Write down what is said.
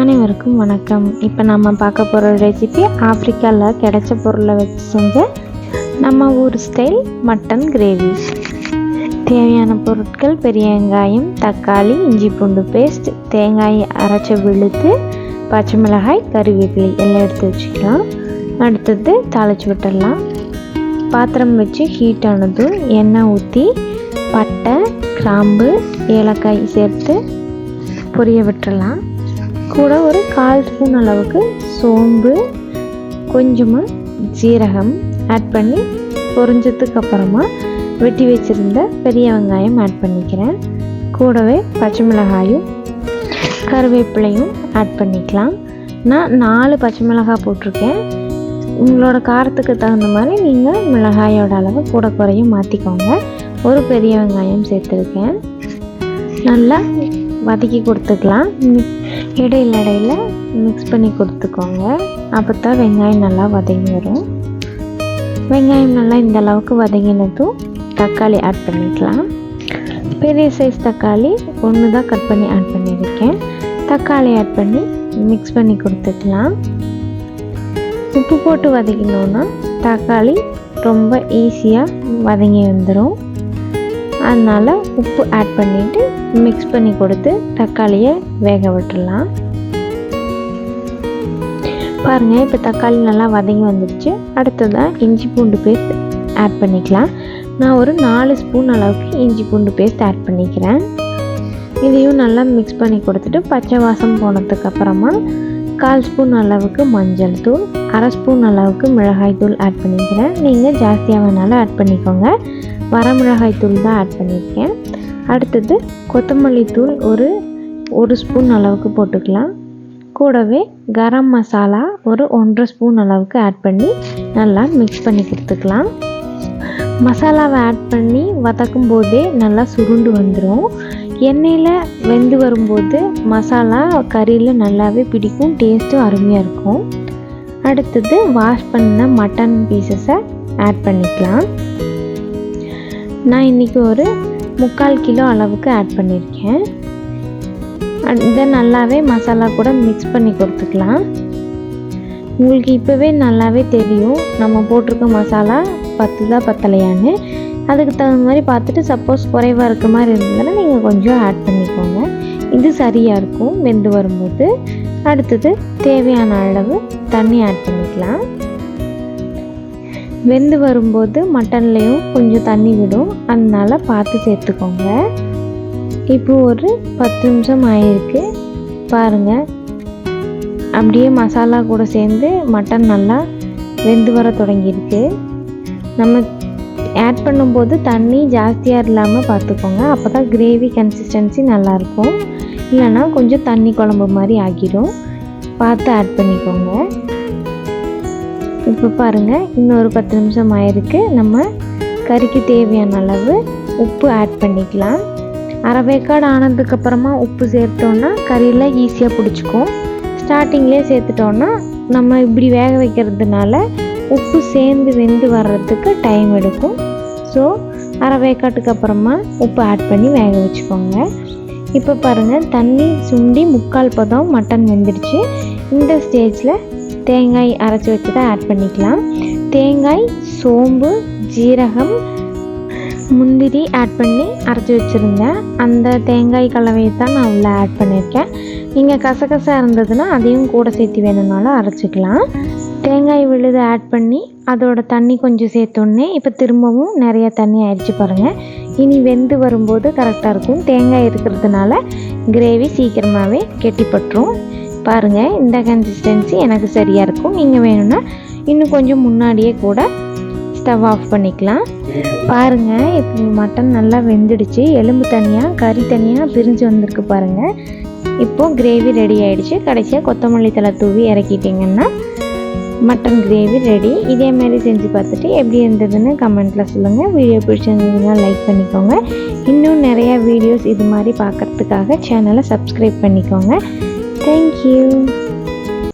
அனைவருக்கும் வணக்கம். இப்போ நம்ம பார்க்க போகிற ரெசிபி ஆப்பிரிக்காவில் கிடைச்ச பொருளை வச்சு செஞ்ச நம்ம ஊர் ஸ்டைல் மட்டன் கிரேவி தேவையான பொருட்கள் பெரிய வெங்காயம் தக்காளி இஞ்சி பூண்டு பேஸ்ட் தேங்காய் அரைச்ச விழுத்து பச்சை மிளகாய் கருவேப்பிலை எல்லாம் எடுத்து வச்சுக்கலாம் அடுத்தது தாளிச்சு விட்டுடலாம். பாத்திரம் வச்சு ஹீட் ஆனதும் எண்ணெய் ஊற்றி பட்டை கிராம்பு ஏலக்காய் சேர்த்து பொரிய விட்டுடலாம். கூட ஒரு கால் ஸ்பூன் அளவுக்கு சோம்பு கொஞ்சமாக ஜீரகம் ஆட் பண்ணி பொரிஞ்சதுக்கு அப்புறமா வெட்டி வச்சுருந்த பெரிய வெங்காயம் ஆட் பண்ணிக்கிறேன். கூடவே பச்சை மிளகாயும் கருவேப்பிலையும் ஆட் பண்ணிக்கலாம். நான் நாலு பச்சை மிளகாய் போட்டிருக்கேன். உங்களோட காரத்துக்கு தகுந்த மாதிரி நீங்கள் மிளகாயோட அளவு கூட குறையும் மாற்றிக்கோங்க ஒரு பெரிய வெங்காயம் சேர்த்துருக்கேன். நல்லா வதக்கி கொடுத்துக்கலாம். இடையில இடையில மிக்ஸ் பண்ணி கொடுத்துக்கோங்க. அப்போ தான் வெங்காயம் நல்லா வதங்கி வரும். வெங்காயம் நல்லா இந்த அளவுக்கு வதங்கினதும் தக்காளி ஆட் பண்ணிக்கலாம். பெரிய சைஸ் தக்காளி ஒன்று தான் கட் பண்ணி ஆட் பண்ணியிருக்கேன். தக்காளி ஆட் பண்ணி மிக்ஸ் பண்ணி கொடுத்துக்கலாம். உப்பு போட்டு வதக்கினோன்னா தக்காளி ரொம்ப ஈஸியாக வதங்கி வந்துடும் அதனால் உப்பு ஆட் பண்ணிவிட்டு மிக்ஸ் பண்ணி கொடுத்து தக்காளியை வேக விட்டுடலாம். பாருங்கள் இப்போ தக்காளி நல்லா வதங்கி வந்துடுச்சு அடுத்ததாக இஞ்சி பூண்டு பேஸ்ட் ஆட் பண்ணிக்கலாம். நான் ஒரு நாலு ஸ்பூன் அளவுக்கு இஞ்சி பூண்டு பேஸ்ட் ஆட் பண்ணிக்கிறேன். இதையும் நல்லா மிக்ஸ் பண்ணி கொடுத்துட்டு பச்சை வாசம் போனதுக்கப்புறமா கால் ஸ்பூன் அளவுக்கு மஞ்சள் தூள் அரை ஸ்பூன் அளவுக்கு மிளகாய் தூள் ஆட் பண்ணிக்கிறேன். நீங்கள் ஜாஸ்தியாக வேணாலும் ஆட் பண்ணிக்கோங்க. வரமிளகாய் தூள் தான் ஆட் பண்ணியிருக்கேன். அடுத்தது கொத்தமல்லி தூள் ஒரு ஒரு ஸ்பூன் அளவுக்கு போட்டுக்கலாம். கூடவே கரம் மசாலா ஒரு ஒன்றரை ஸ்பூன் அளவுக்கு ஆட் பண்ணி நல்லா மிக்ஸ் பண்ணி கொடுத்துக்கலாம். மசாலாவை ஆட் பண்ணி வதக்கும் போதே நல்லா சுருண்டு வந்துடும் எண்ணெயில் வெந்து வரும்போது மசாலா கறியில் நல்லாவே பிடிக்கும் டேஸ்ட்டும் அருமையாக இருக்கும். அடுத்தது வாஷ் பண்ண மட்டன் பீசஸை ஆட் பண்ணிக்கலாம். நான் இன்றைக்கி ஒரு முக்கால் கிலோ அளவுக்கு ஆட் பண்ணியிருக்கேன். இதை நல்லாவே மசாலா கூட மிக்ஸ் பண்ணி கொடுத்துக்கலாம். உங்களுக்கு இப்போவே நல்லாவே தெரியும். நம்ம போட்டிருக்க மசாலா பத்துதா பத்தலையான்னு. அதுக்கு தகுந்த மாதிரி பார்த்துட்டு சப்போஸ் குறைவாக இருக்க மாதிரி இருந்ததுன்னா நீங்கள் கொஞ்சம் ஆட் பண்ணிக்கோங்க. இது சரியாக இருக்கும். வெந்து வரும்போது அடுத்தது தேவையான அளவு தண்ணி ஆட் பண்ணிக்கலாம். வெந்து வரும்போது மட்டன்லேயும் கொஞ்சம் தண்ணி விடும். அதனால் பார்த்து சேர்த்துக்கோங்க. இப்போ ஒரு பத்து நிமிஷம் ஆயிருக்கு. பாருங்கள் அப்படியே மசாலா கூட சேர்ந்து மட்டன் நல்லா வெந்து வர தொடங்கியிருக்கு. நம்ம ஆட் பண்ணும்போது தண்ணி ஜாஸ்தியாக இல்லாமல் பார்த்துக்கோங்க. அப்போ தான் கிரேவி கன்சிஸ்டன்சி நல்லாயிருக்கும். இல்லைன்னா கொஞ்சம் தண்ணி குழம்பு மாதிரி ஆகிடும் பார்த்து ஆட் பண்ணிக்கோங்க. இப்போ பாருங்கள் இன்னொரு பத்து நிமிஷம் ஆயிருக்கு. நம்ம கறிக்கு தேவையான அளவு உப்பு ஆட் பண்ணிக்கலாம். அரை வேக்காடு ஆனதுக்கப்புறமா உப்பு சேர்த்தோன்னா கறியில் ஈஸியாக பிடிச்சிக்கும். ஸ்டார்டிங்லேயே சேர்த்துட்டோன்னா நம்ம இப்படி வேக வைக்கிறதுனால உப்பு சேர்ந்து வெந்து வர்றதுக்கு டைம் எடுக்கும். ஸோ அரை வேக்காட்டுக்கு அப்புறமா உப்பு ஆட் பண்ணி வேக வச்சுக்கோங்க. இப்போ பாருங்கள் தண்ணி சுண்டி முக்கால் பதம் மட்டன் வெந்துடுச்சு இந்த ஸ்டேஜில் தேங்காய் அரைச்சி வச்சு தான் ஆட் பண்ணிக்கலாம். தேங்காய் சோம்பு ஜீரகம் முந்திரி ஆட் பண்ணி அரைச்சி வச்சுருந்தேன் அந்த தேங்காய் கலவையை தான் நான் உள்ளே ஆட் பண்ணியிருக்கேன். நீங்கள் கசகசா இருந்ததுன்னா அதையும் கூட சேர்த்து வேணும்னாலும் அரைச்சிக்கலாம். தேங்காய் விழுது ஆட் பண்ணி அதோட தண்ணி கொஞ்சம் சேர்த்தோன்னே இப்போ திரும்பவும் நிறைய தண்ணி ஆயிடுச்சு பாருங்கள் இனி வெந்து வரும்போது கரெக்டாக இருக்கும். தேங்காய் இருக்கிறதுனால கிரேவி சீக்கிரமாகவே கெட்டிப்பட்டுரும். பாருங்கள் இந்த கன்சிஸ்டன்சி எனக்கு சரியாக இருக்கும். நீங்கள் வேணும்னா இன்னும் கொஞ்சம் முன்னாடியே கூட ஸ்டவ் ஆஃப் பண்ணிக்கலாம். பாருங்கள் இப்போ மட்டன் நல்லா வெந்துடுச்சு. எலும்பு தனியாக கறி தனியாக பிரிஞ்சு வந்திருக்கு பாருங்கள் இப்போது கிரேவி ரெடி ஆகிடுச்சு கடைசியாக கொத்தமல்லி தலை தூவி இறக்கிட்டிங்கன்னா மட்டன் கிரேவி ரெடி இதேமாரி செஞ்சு பார்த்துட்டு எப்படி இருந்ததுன்னு கமெண்ட்டில் சொல்லுங்கள் வீடியோ பிடிச்சிருந்ததுன்னா லைக் பண்ணிக்கோங்க. இன்னும் நிறையா வீடியோஸ் இது மாதிரி பார்க்குறதுக்காக சேனலை சப்ஸ்கிரைப் பண்ணிக்கோங்க. தேங்க்யூ